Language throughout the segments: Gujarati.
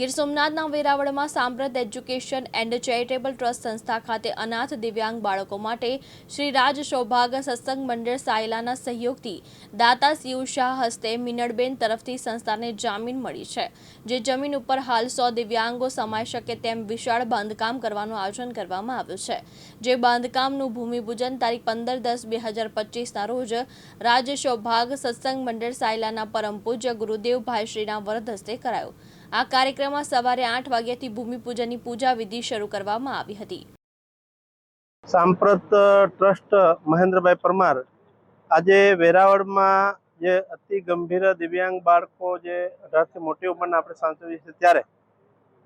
ગીર સોમનાથના વેરાવળમાં સાંપ્રત એજ્યુકેશન એન્ડ ચેરિટેબલ ટ્રસ્ટ સંસ્થા ખાતે અનાથ દિવ્યાંગ બાળકો માટે શ્રી રાજ સૌભાગ સત્સંગ મંડળ સાયલાના સહયોગથી દાતા શિવ શાહ હસ્તે મિનળબેન તરફથી સંસ્થાને જામીન મળી છે. જે જમીન ઉપર હાલ સો દિવ્યાંગો સમાઈ શકે તેમ વિશાળ બાંધકામ કરવાનું આયોજન કરવામાં આવ્યું છે. જે બાંધકામનું ભૂમિપૂજન તારીખ પંદર દસ બે હજાર પચીસના રોજ રાજ સૌભાગ સત્સંગ મંડળ સાયલાના પરમ પૂજ્ય ગુરુદેવભાઈ શ્રીના વરદ હસ્તે કરાયું. આ કાર્યક્રમમાં સવારે આઠ વાગ્યાથી ભૂમિપૂજનની પૂજા વિધિ શરૂ કરવામાં આવી હતી. સાંપ્રત ટ્રસ્ટ, મહેન્દ્રભાઈ પરમાર આજે વેરાવળમાં જે અતિ ગંભીર દિવ્યાંગ બાળકો જે અઢારથી મોટી ઉંમરના આપણે સાંચવીએ છીએ ત્યારે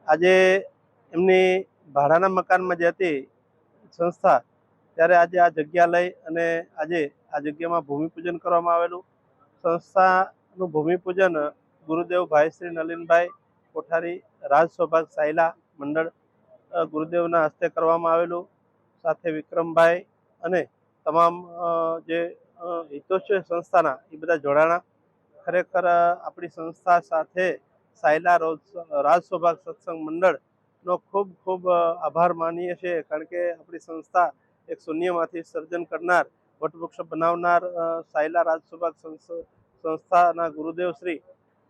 આજે એમની ભાડાના મકાનમાં જે હતી સંસ્થા, ત્યારે આજે આ જગ્યા લઈ અને આજે આ જગ્યામાં ભૂમિપૂજન કરવામાં આવેલું. સંસ્થાનું ભૂમિપૂજન ગુરુદેવ ભાઈ શ્રી નલિનભાઈ કોઠારી રાજ સૌભાગ સાયલા મંડળ ગુરુદેવના હસ્તે કરવામાં આવેલું. સાથે વિક્રમભાઈ અને તમામ જે હિતોત્સવ સંસ્થાના એ બધા જોડાણા. ખરેખર આપણી સંસ્થા સાથે સાયલા રોજ રાજ સૌભાગ સત્સંગ મંડળનો ખૂબ ખૂબ આભાર માનીએ છીએ. કારણ કે આપણી સંસ્થા એક શૂન્યમાંથી સર્જન કરનાર, વટવૃક્ષ બનાવનાર સાયલા રાજ સૌભાગ સંસ- સંસ્થાના ગુરુદેવ શ્રી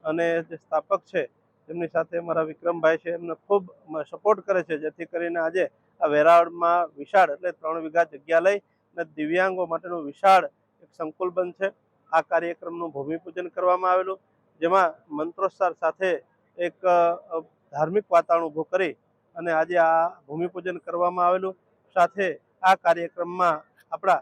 અને જે સ્થાપક છે તેમની સાથે મારા વિક્રમભાઈ છે, એમને ખૂબ સપોર્ટ કરે છે, જેથી કરીને આજે આ વેરાવળમાં વિશાળ એટલે ત્રણ વીઘા જગ્યા લઈ અને દિવ્યાંગો માટેનું વિશાળ એક સંકુલ બનશે. આ કાર્યક્રમનું ભૂમિપૂજન કરવામાં આવેલું. જેમાં મંત્રોચ્ચાર સાથે એક ધાર્મિક વાતાવરણ ઊભું કરી અને આજે આ ભૂમિપૂજન કરવામાં આવેલું. સાથે આ કાર્યક્રમમાં આપણા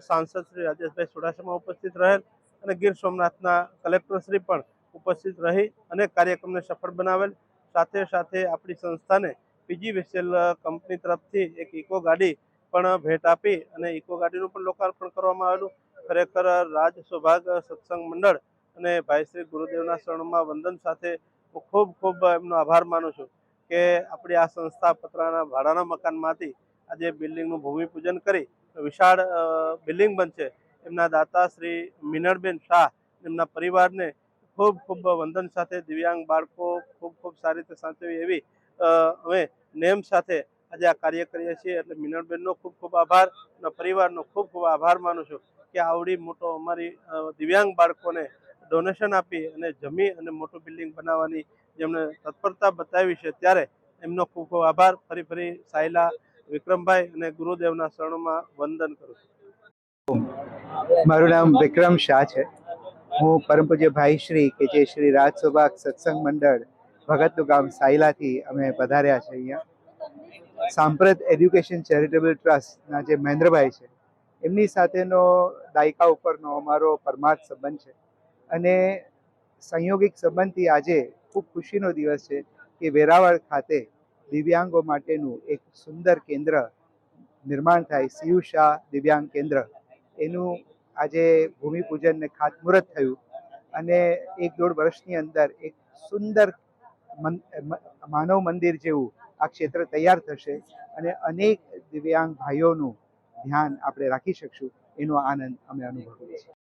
સાંસદ શ્રી રાજેશભાઈ ચુડાસમા ઉપસ્થિત રહેલ અને ગીર સોમનાથના કલેક્ટરશ્રી પણ ઉપસ્થિત રહી અને કાર્યક્રમને સફળ બનાવેલ. સાથે સાથે આપણી સંસ્થાને પીજીવીસીએલ કંપની તરફથી એક ઇકો ગાડી પણ ભેટ આપી અને ઇકો ગાડીનું પણ લોકાર્પણ કરવામાં આવેલું. ખરેખર રાજ સૌભાગ સત્સંગ મંડળ અને ભાઈ શ્રી ગુરુદેવના શરણમાં વંદન સાથે હું ખૂબ ખૂબ એમનો આભાર માનું છું કે આપણી આ સંસ્થા પતરાના ભાડાના મકાનમાંથી આજે બિલ્ડિંગનું ભૂમિપૂજન કરી વિશાળ બિલ્ડિંગ બનશે. એમના દાતા શ્રી મિનળબેન શાહ એમના પરિવારને ખૂબ ખૂબ વંદન સાથે દિવ્યાંગ બાળકો ખૂબ ખૂબ સારી રીતે સાચવી એવી અમે નેમ સાથે આજે આ કાર્ય કરીએ છીએ. એટલે મિનળબેનનો ખૂબ ખૂબ આભાર અને પરિવારનો ખૂબ ખૂબ આભાર માનું છું કે આવડી મોટો અમારી દિવ્યાંગ બાળકોને ડોનેશન આપી અને જમી અને મોટું બિલ્ડિંગ બનાવવાની જેમણે તત્પરતા બતાવી છે ત્યારે એમનો ખૂબ ખૂબ આભાર. ફરી ફરી સાયલા, વિક્રમભાઈ અને ગુરુદેવના શરણોમાં વંદન કરું છું. મારું નામ વિક્રમ શાહ છે. હું પરમ પૂજ્ય ભાઈ શ્રી કે જે શ્રી રાજ સૌભાગ સત્સંગ મંડળ ભગતનું ગામ સાયલાથી અમે પધાર્યા છે અહીંયા. સાંપ્રત એજ્યુકેશન ચેરિટેબલ ટ્રસ્ટના જે મહેન્દ્રભાઈ છે, એમની સાથેનો દાયકા ઉપરનો અમારો પરમાર્થ સંબંધ છે. અને સંયોગિક સંબંધથી આજે ખૂબ ખુશીનો દિવસ છે કે વેરાવળ ખાતે દિવ્યાંગો માટેનું એક સુંદર કેન્દ્ર નિર્માણ થાય શિવ શાહ દિવ્યાંગ કેન્દ્ર. એનું આજે ભૂમિપૂજન ને ખાતમુહૂર્ત થયું અને એક દોઢ વર્ષની અંદર એક સુંદર માનવ મંદિર જેવું આ ક્ષેત્ર તૈયાર થશે અને અનેક દિવ્યાંગ ભાઈઓનું ધ્યાન આપણે રાખી શકશું એનો આનંદ અમે અનુભવીએ છીએ.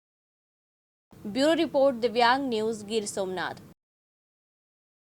Bureau report Divyang news Gir Somnath.